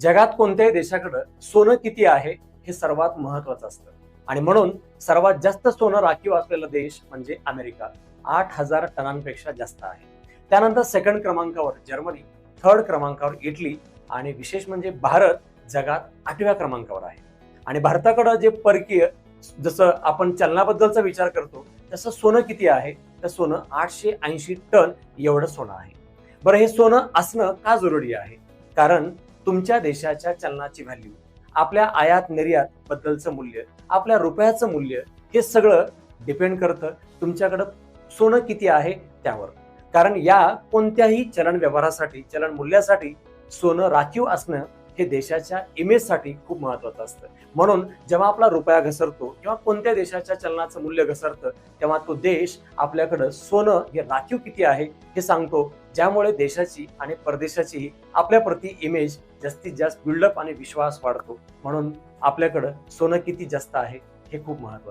जगात कोणत्याही देशाकडं सोनं किती आहे हे सर्वात महत्वाचं असतं. आणि म्हणून सर्वात जास्त सोनं राखीव असलेला देश म्हणजे अमेरिका. आठ हजार टनांपेक्षा जास्त आहे. त्यानंतर सेकंड क्रमांकावर जर्मनी थर्ड क्रमांकावर इटली आणि विशेष म्हणजे भारत जगात आठव्या क्रमांकावर आहे. आणि भारताकडं जे परकीय जसं आपण चलनाबद्दलचा विचार करतो तसं सोनं किती आहे? तर सोनं आठशे ऐंशी टन एवढं सोनं आहे. बरं हे सोनं असणं का जरुरी आहे? कारण तुमच्या देशाच्या चलनाची व्हॅल्यू आपल्या आयात निर्यात बद्दलचं मूल्य आपल्या रुपयाचं मूल्य हे सगळं डिपेंड करतं तुमच्याकडं सोनं किती आहे त्यावर. कारण या कोणत्याही चलन व्यवहारासाठी चलन मूल्यासाठी सोनं राखीव असणं हे देशाच्या इमेजसाठी खूप महत्वाचं असतं. म्हणून जेव्हा आपला रुपया घसरतो किंवा कोणत्या देशाच्या चलनाचं मूल्य घसरतं तेव्हा तो देश आपल्याकडं सोनं हे राखीव किती आहे हे सांगतो. ज्यामुळे देशाची आणि परदेशाची आपल्याप्रती इमेज जास्तीत जास्त बिल्डअप आणि विश्वास वाढतो. म्हणून आपल्याकडं सोनं किती जास्त आहे हे खूप महत्वाचं